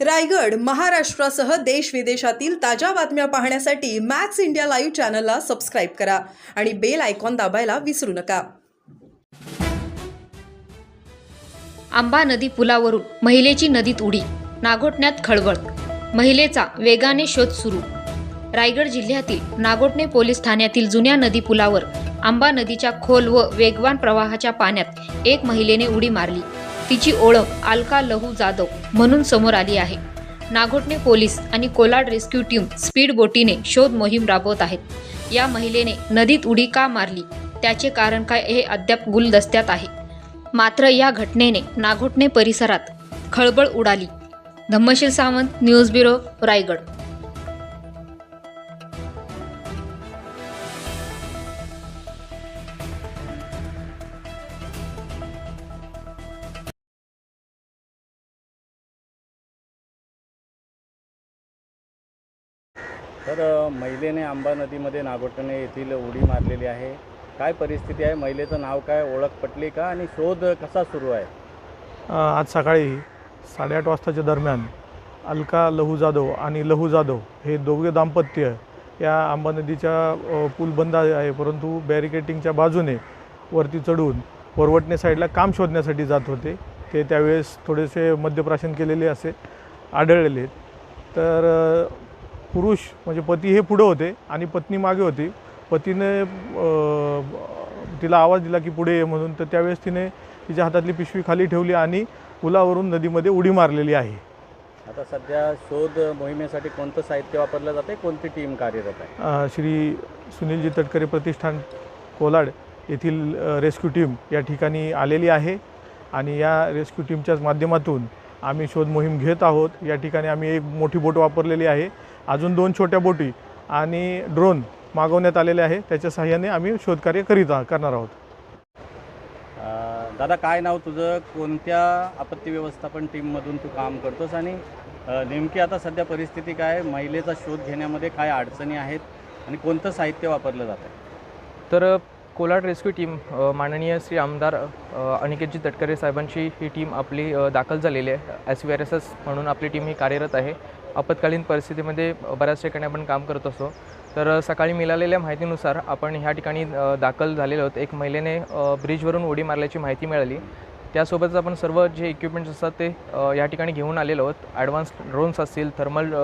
रायगड महाराष्ट्रासह देश विदेशातील ताज्या बातम्या पाहण्यासाठी मॅक्स इंडिया लाईव्ह चॅनलला सबस्क्राईब करा आणि बेल आयकॉन दाबायला विसरू नका. आंबा नदी पुलावरून महिलेची नदीत उडी नागोठण्यात खळबळ महिलेचा वेगाने शोध सुरू. रायगड जिल्ह्यातील नागोठणे पोलीस ठाण्यातील जुन्या नदी पुलावर आंबा नदीच्या खोल व वेगवान प्रवाहाच्या पाण्यात एक महिलेने उडी मारली. तिची ओळख अलका लहू जाधव म्हणून समोर आली आहे. नागोटणे पोलीस आणि कोलाड रेस्क्यू टीम स्पीड बोटीने शोध मोहीम राबवत आहेत. या महिलेने नदीत उडी का मारली? त्याचे कारण काय हे अद्याप गुलदस्त्यात आहे. मात्र या घटनेने नागोटणे परिसरात खळबळ उडाली. Dhammashil Sawant news bureau Raigad. तर महिलेने आंबा नदीमध्ये नागोटणे येथील उडी मारलेली आहे. काय परिस्थिती आहे? महिलेचं नाव काय? ओळख पटली का? आणि शोध कसा सुरू आहे? आज सकाळी साडेआठ वाजताच्या दरम्यान अलका लहू जाधव आणि लहू जाधव हे दोघे दाम्पत्य या आंबा नदीच्या पूल बंद आहे. परंतु बॅरिकेटिंगच्या बाजूने वरती चढून वरवटणे साईडला काम शोधण्यासाठी जात होते. ते त्यावेळेस थोडेसे मद्यप्राशन केलेले असे आढळलेले. तर पुरुष म्हणजे पती हे पुढं होते आणि पत्नी मागे होती. पतीने तिला आवाज दिला की पुढे ये म्हणून. तर त्यावेळेस तिने तिच्या हातातली पिशवी खाली ठेवली आणि पुलावरून नदीमध्ये उडी मारलेली आहे. आता सध्या शोध मोहिमेसाठी कोणतं साहित्य वापरलं जाते कोणती टीम कार्यरत आहे? श्री सुनीलजी तटकरे प्रतिष्ठान कोलाड येथील रेस्क्यू टीम या ठिकाणी आलेली आहे. आणि या रेस्क्यू टीमच्याच माध्यमातून आम्ही शोध मोहीम घेत आहोत. या ठिकाणी आम्ही एक मोठी बोट वापरलेली आहे. अजून दोन छोट्या बोटी आणि ड्रोन मागवण्यात आलेले आहे. त्याच्या सहाय्याने आम्ही शोधकार्य करीत आ- करणार आहोत. दादा काय नाव तुझं? कोणत्या आपत्ती व्यवस्थापन टीममधून तू काम करतोस? आणि नेमकी आता सध्या परिस्थिती काय आहे? महिलेचा शोध घेण्यामध्ये काय अडचणी आहेत? आणि कोणतं साहित्य वापरलं जातं आहे तर कोलाड रेस्क्यू टीम माननीय श्री आमदार अनिकेतजी तटकरे साहेबांची ही टीम आपली दाखल झालेली आहे. S V R S S म्हणून आपली टीम ही कार्यरत आहे. आपत्कालीन परिस्थितीमध्ये बऱ्याच ठिकाणी आपण काम करत असतो. तर सकाळी मिळालेल्या माहितीनुसार आपण ह्या ठिकाणी दाखल झालेलो आहोत. एक महिलेने ब्रिजवरून उडी मारल्याची माहिती मिळाली. त्यासोबतच आपण सर्व जे इक्विपमेंट्स असतात ते या ठिकाणी घेऊन आलेलो आहोत. ॲडव्हान्स ड्रोन्स असतील थर्मल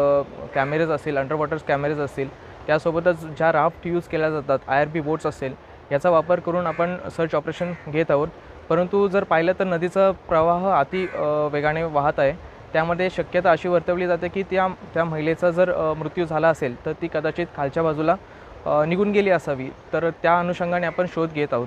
कॅमेरेज असतील अंडर वॉटर कॅमेरेज असतील. त्यासोबतच ज्या राफ्ट यूज केल्या जातात आय आर बी बोट्स असेल याचा वापर करून आपण सर्च ऑपरेशन घेत आहोत. परंतु जर पाहिलं तर नदीचा प्रवाह अति वेगाने वाहत आहे. त्यामध्ये शक्यता अशी वर्तवली जाते की त्या त्या महिलेचा जर मृत्यू झाला असेल तर ती कदाचित खालच्या बाजूला निघून गेली असावी. तर त्या अनुषंगाने आपण शोध घेत आहोत.